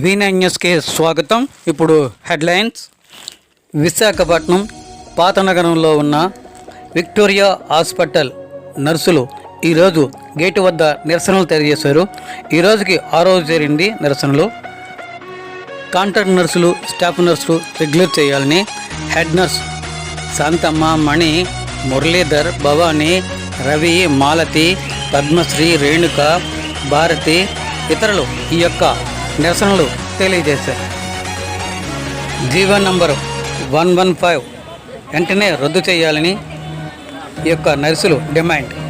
Vena న్యూస్కి స్వాగతం. ఇప్పుడు హెడ్లైన్స్. విశాఖపట్నం పాత నగరంలో ఉన్న విక్టోరియా హాస్పిటల్ నర్సులు ఈరోజు గేటు వద్ద నిరసనలు తెలియజేశారు. ఈ రోజుకి ఆ రోజు జరిగింది నిరసనలు. కాంట్రాక్ట్ నర్సులు స్టాఫ్ నర్సులు రెగ్యులర్ చేయాలని హెడ్ నర్స్ శాంతమ్మ మణి మురళీధర్ భవానీ రవి మాలతి పద్మశ్రీ రేణుక భారతి ఇతరులు ఈ యొక్క నిరసనలు తెలియజేశారు. జీవన్ నంబరు వన్ వన్ ఫైవ్ వెంటనే రద్దు చేయాలని ఈ యొక్క నర్సులు demand.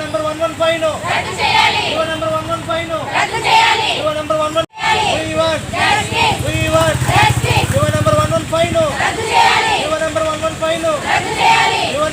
Number one one five number one one five number one one justice We want. Justice your number one one final. రద్దు చేయాలి. Your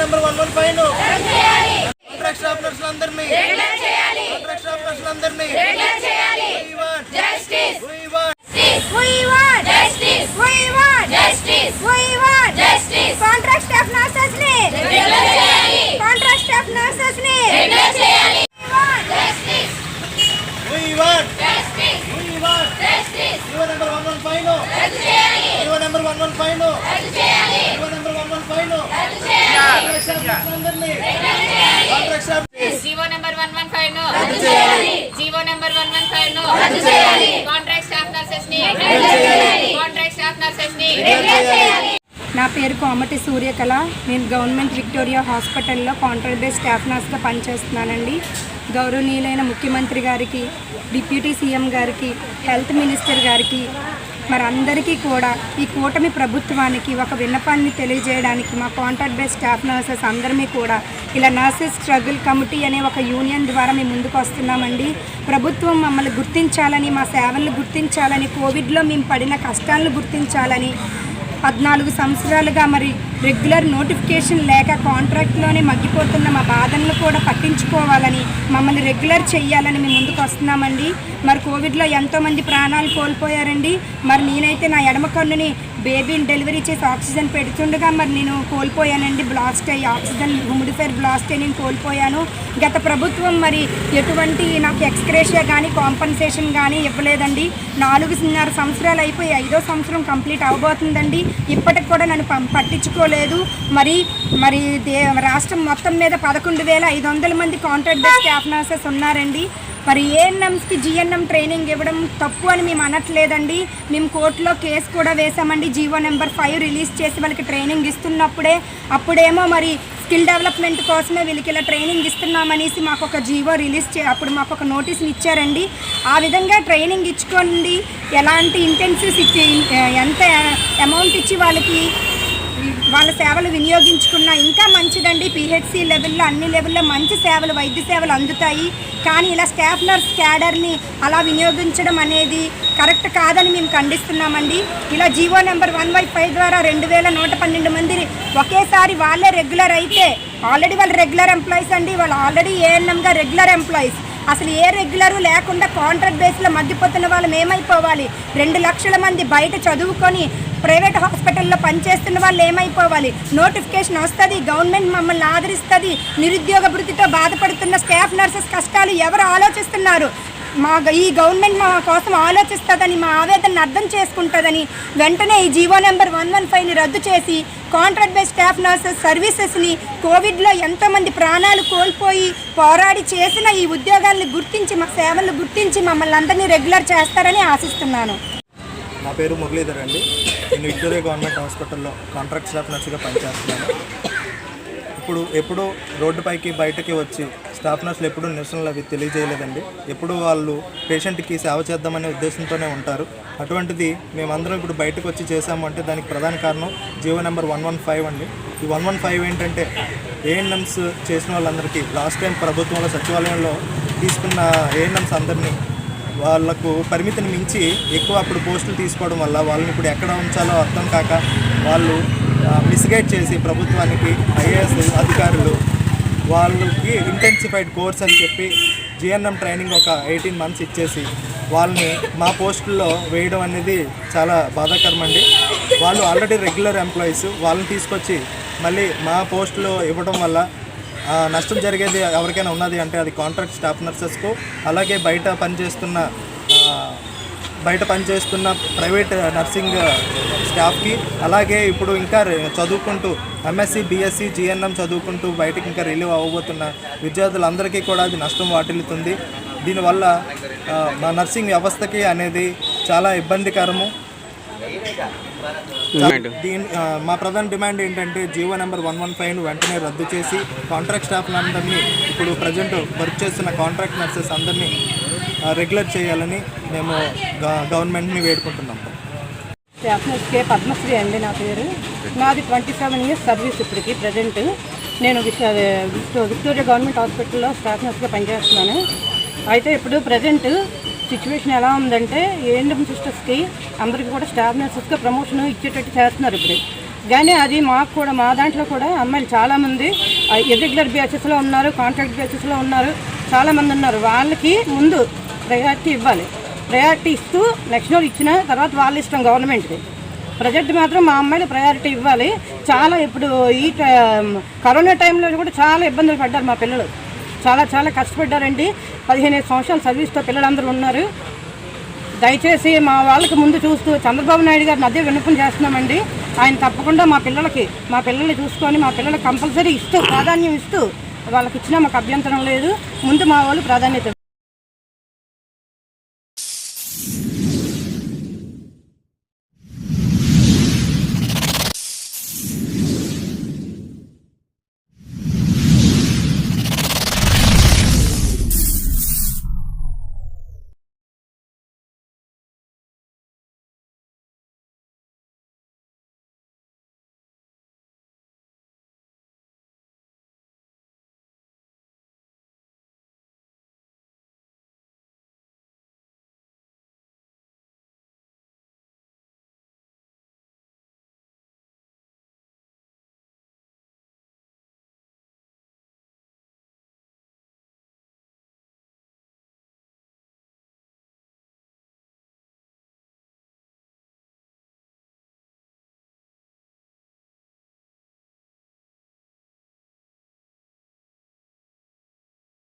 కాంట్రాక్ట్ స్టాఫ్ నర్సెస్ని రెగ్యులర్ చేయాలి justice. We want. justice. We want. justice. Your number one one final. రద్దు చేయాలి Your number one one final. రద్దు చేయాలి Your number one one final. రద్దు చేయాలి Contract staff నర్సులందరినీ Contract staff. GO number one one ఫైవ్ను రద్దు చేయాలి జీవో నెంబర్ వన్ వన్ ఫైవ్ను రద్దు చేయాలి కాంట్రాక్ట్ స్టాఫ్ నర్సెస్ని రెగ్యులర్ చేయాలి కాంట్రాక్ట్ స్టాఫ్ నర్సెస్ని రెగ్యులర్ చేయాలి నా పేరు కోమటి సూర్యకళ. నేను గవర్నమెంట్ విక్టోరియా హాస్పిటల్లో కాంట్రాక్ట్ బేస్ స్టాఫ్ నర్స్గా పనిచేస్తున్నానండి. గౌరవనీయులైన ముఖ్యమంత్రి గారికి డిప్యూటీ సీఎం గారికి హెల్త్ మినిస్టర్ గారికి మరి అందరికీ కూడా ఈ కూటమి ప్రభుత్వానికి ఒక విన్నపాన్ని తెలియజేయడానికి మా కాంట్రాక్ట్ బేస్ స్టాఫ్ నర్సెస్ అందరమీ కూడా ఇలా నర్సెస్ స్ట్రగుల్ కమిటీ అనే ఒక యూనియన్ ద్వారా మేము ముందుకు వస్తున్నామండి. ప్రభుత్వం మమ్మల్ని గుర్తించాలని మా సేవలను గుర్తించాలని కోవిడ్లో మేము పడిన కష్టాలను గుర్తించాలని పద్నాలుగు సంవత్సరాలుగా మరి రెగ్యులర్ నోటిఫికేషన్ లేక కాంట్రాక్ట్లోనే మగ్గిపోతున్న మా బాధలను కూడా పట్టించుకోవాలని మమ్మల్ని రెగ్యులర్ చేయాలని మేము ముందుకు వస్తున్నామండి. మరి కోవిడ్లో ఎంతోమంది ప్రాణాలు కోల్పోయారండి. మరి నేనైతే నా ఎడమ కన్నుని బేబీని డెలివరీ చేసి ఆక్సిజన్ పెడుతుండగా మరి నేను కోల్పోయానండి బ్లాస్ట్ అయ్యి ఆక్సిజన్ హ్యూమిడిఫైర్ బ్లాస్ట్ అయ్యి నేను కోల్పోయాను. గత ప్రభుత్వం మరి ఎటువంటి నాకు ఎక్స్క్రేషియా కానీ కాంపన్సేషన్ కానీ ఇవ్వలేదండి. నాలుగున్నర సంవత్సరాలు అయిపోయి ఐదో సంవత్సరం కంప్లీట్ అవబోతుందండి. ఇప్పటికి కూడా నన్ను పం- పట్టించుకోలేదు. మరి మరి దే రాష్ట్రం మొత్తం మీద పదకొండు వేల ఐదు వందల మంది కాంట్రాక్ట్ బేస్ స్టాఫ్ నర్సెస్ ఉన్నారండి. మరి ఏఎన్ఎంస్కి జిఎన్ఎం ట్రైనింగ్ ఇవ్వడం తప్పు అని మేము అనట్లేదండి. మేము కోర్టులో కేసు కూడా వేసామండి జీవో నెంబర్ ఫైవ్ రిలీజ్ చేసి వాళ్ళకి ట్రైనింగ్ ఇస్తున్నప్పుడే అప్పుడేమో మరి స్కిల్ డెవలప్మెంట్ కోసమే వీళ్ళకి ఇలా ట్రైనింగ్ ఇస్తున్నామనేసి మాకు ఒక జీవో రిలీజ్ చే అప్పుడు మాకు ఒక నోటీస్ని ఇచ్చారండి. ఆ విధంగా ట్రైనింగ్ ఇచ్చుకోండి. ఎలాంటి ఇంటెన్సివ్స్ ఇచ్చి ఎంత అమౌంట్ ఇచ్చి వాళ్ళకి వాళ్ళ సేవలు వినియోగించుకున్నా ఇంకా మంచిదండి. పిహెచ్సి లెవెల్లో అన్ని లెవెల్లో మంచి సేవలు వైద్య సేవలు అందుతాయి. కానీ ఇలా స్టాఫ్ నర్స్ క్యాడర్ని అలా వినియోగించడం అనేది కరెక్ట్ కాదని మేము ఖండిస్తున్నామండి. ఇలా GO number one by five ద్వారా రెండు వేల నూట పన్నెండు మంది ఒకేసారి వాళ్ళే రెగ్యులర్ అయితే ఆల్రెడీ వాళ్ళు రెగ్యులర్ ఎంప్లాయీస్ అండి. వాళ్ళు ఆల్రెడీ ఏఎన్ఎంగా రెగ్యులర్ ఎంప్లాయీస్ అసలు ఏ రెగ్యులరు లేకుండా కాంట్రాక్ట్ బేస్లో మగ్గిపోతున్న వాళ్ళు ఏమైపోవాలి? రెండు లక్షల మంది బయట చదువుకొని ప్రైవేట్ హాస్పిటల్లో పనిచేస్తున్న వాళ్ళు ఏమైపోవాలి? నోటిఫికేషన్ వస్తుంది గవర్నమెంట్ మమ్మల్ని ఆదరిస్తుంది నిరుద్యోగ వృత్తితో బాధపడుతున్న స్టాఫ్ నర్సెస్ కష్టాలు ఎవరు ఆలోచిస్తున్నారు? మా ఈ గవర్నమెంట్ మా కోసం ఆలోచిస్తుందని మా ఆవేదనను అర్థం చేసుకుంటుందని వెంటనే ఈ జీవో నెంబర్ వన్ వన్ ఫైవ్ని రద్దు చేసి కాంట్రాక్ట్ బై స్టాఫ్ నర్సెస్ సర్వీసెస్ని కోవిడ్లో ఎంతోమంది ప్రాణాలు కోల్పోయి పోరాడి చేసిన ఈ ఉద్యోగాలను గుర్తించి మా సేవలను గుర్తించి మమ్మల్ని అందరినీ రెగ్యులర్ చేస్తారని ఆశిస్తున్నాను. నా పేరు మురళీధర్ అండి. నేను విక్టోరియా గవర్నమెంట్ హాస్పిటల్లో కాంట్రాక్ట్ స్టాఫ్ నర్సుగా పనిచేస్తున్నాను. ఇప్పుడు ఎప్పుడూ రోడ్డుపైకి బయటకి వచ్చి స్టాఫ్ నర్సులు ఎప్పుడూ నిరసనలు అవి తెలియజేయలేదండి. ఎప్పుడు వాళ్ళు పేషెంట్కి సేవ చేద్దామనే ఉద్దేశంతోనే ఉంటారు. అటువంటిది మేమందరం ఇప్పుడు బయటకు వచ్చి చేసాము అంటే దానికి ప్రధాన కారణం GO number one one five అండి. ఈ వన్ వన్ ఫైవ్ ఏంటంటే ఏఎన్ఎమ్స్ చేసిన వాళ్ళందరికీ లాస్ట్ టైం ప్రభుత్వంలో సచివాలయంలో తీసుకున్న ఏఎన్ఎమ్స్ అందరినీ వాళ్ళకు పరిమితిని మించి ఎక్కువ అప్పుడు పోస్టులు తీసుకోవడం వల్ల వాళ్ళని ఇప్పుడు ఎక్కడ ఉంచాలో అర్థం కాక వాళ్ళు మిస్గైడ్ చేసి ప్రభుత్వానికి ఐఏఎస్ అధికారులు వాళ్ళకి ఇంటెన్సిఫైడ్ కోర్స్ అని చెప్పి జిఎన్ఎం ట్రైనింగ్ ఒక ఎయిటీన్ మంత్స్ ఇచ్చేసి వాళ్ళని మా పోస్టుల్లో వేయడం అనేది చాలా బాధాకరం అండి. వాళ్ళు ఆల్రెడీ రెగ్యులర్ ఎంప్లాయీస్ వాళ్ళని తీసుకొచ్చి మళ్ళీ మా పోస్టులో ఇవ్వడం వల్ల నష్టం జరిగేది ఎవరికైనా ఉన్నది అంటే అది కాంట్రాక్ట్ స్టాఫ్ నర్సెస్కు అలాగే బయట పనిచేస్తున్న బయట పనిచేస్తున్న ప్రైవేట్ నర్సింగ్ స్టాఫ్కి అలాగే ఇప్పుడు ఇంకా చదువుకుంటూ ఎంఎస్సి బీఎస్సీ జిఎన్ఎం చదువుకుంటూ బయటకు ఇంకా రిలీవ్ అవ్వబోతున్న విద్యార్థులందరికీ కూడా అది నష్టం వాటిల్లుతుంది. దీనివల్ల మా నర్సింగ్ వ్యవస్థకి అనేది చాలా ఇబ్బందికరము. దీని మా ప్రధాన డిమాండ్ ఏంటంటే GO number one one five వెంటనే రద్దు చేసి కాంట్రాక్ట్ స్టాఫ్లందరినీ ఇప్పుడు ప్రజెంట్ వర్క్ చేస్తున్న కాంట్రాక్ట్ నర్సెస్ అందరినీ రెగ్యులర్ చేయాలని మేము గ- గవర్నమెంట్ని వేడుకుంటున్నాం. కే పద్మశ్రీ అండి నా పేరు. నాది ట్వంటీ సెవెన్ ఇయర్స్ సర్వీస్ ఇప్పటికి ప్రజెంట్. నేను విక్టోరియా గవర్నమెంట్ హాస్పిటల్లో స్టాఫ్ నర్స్గా పనిచేస్తున్నాను. అయితే ఇప్పుడు ప్రజెంట్ సిచ్యువేషన్ ఎలా ఉందంటే ఏఎన్ఎం సిస్టర్స్కి అందరికీ కూడా స్టాఫ్ నర్సెస్గా ప్రమోషన్ ఇచ్చేటట్టు చేస్తున్నారు ఇప్పుడు. కానీ అది మాకు కూడా మా దాంట్లో కూడా అమ్మాయిలు చాలామంది ఇర్రెగ్యులర్ బేసిస్లో ఉన్నారు కాంట్రాక్ట్ బేసిస్లో ఉన్నారు చాలామంది ఉన్నారు. వాళ్ళకి ముందు ప్రయారిటీ ఇవ్వాలి. ప్రయారిటీ ఇస్తూ నెక్స్ట్ రోజు ఇచ్చిన తర్వాత వాళ్ళ ఇష్టం గవర్నమెంట్ది ప్రజెంట్ మాత్రం మా అమ్మాయిలు ప్రయారిటీ ఇవ్వాలి. చాలా ఇప్పుడు ఈ కరోనా టైంలో కూడా చాలా ఇబ్బందులు పడ్డారు మా పిల్లలు. చాలా చాలా కష్టపడ్డారండి. పదిహేను సంవత్సరాలు సర్వీస్తో పిల్లలందరూ ఉన్నారు. దయచేసి మా వాళ్ళకి ముందు చూస్తూ చంద్రబాబు నాయుడు గారిని అదే విన్నపం చేస్తున్నామండి. ఆయన తప్పకుండా మా పిల్లలకి మా పిల్లల్ని చూసుకొని మా పిల్లలకి కంపల్సరీ ఇస్తూ ప్రాధాన్యం ఇస్తూ వాళ్ళకి ఇచ్చినా మాకు అభ్యంతరం లేదు. ముందు మా వాళ్ళు ప్రాధాన్యత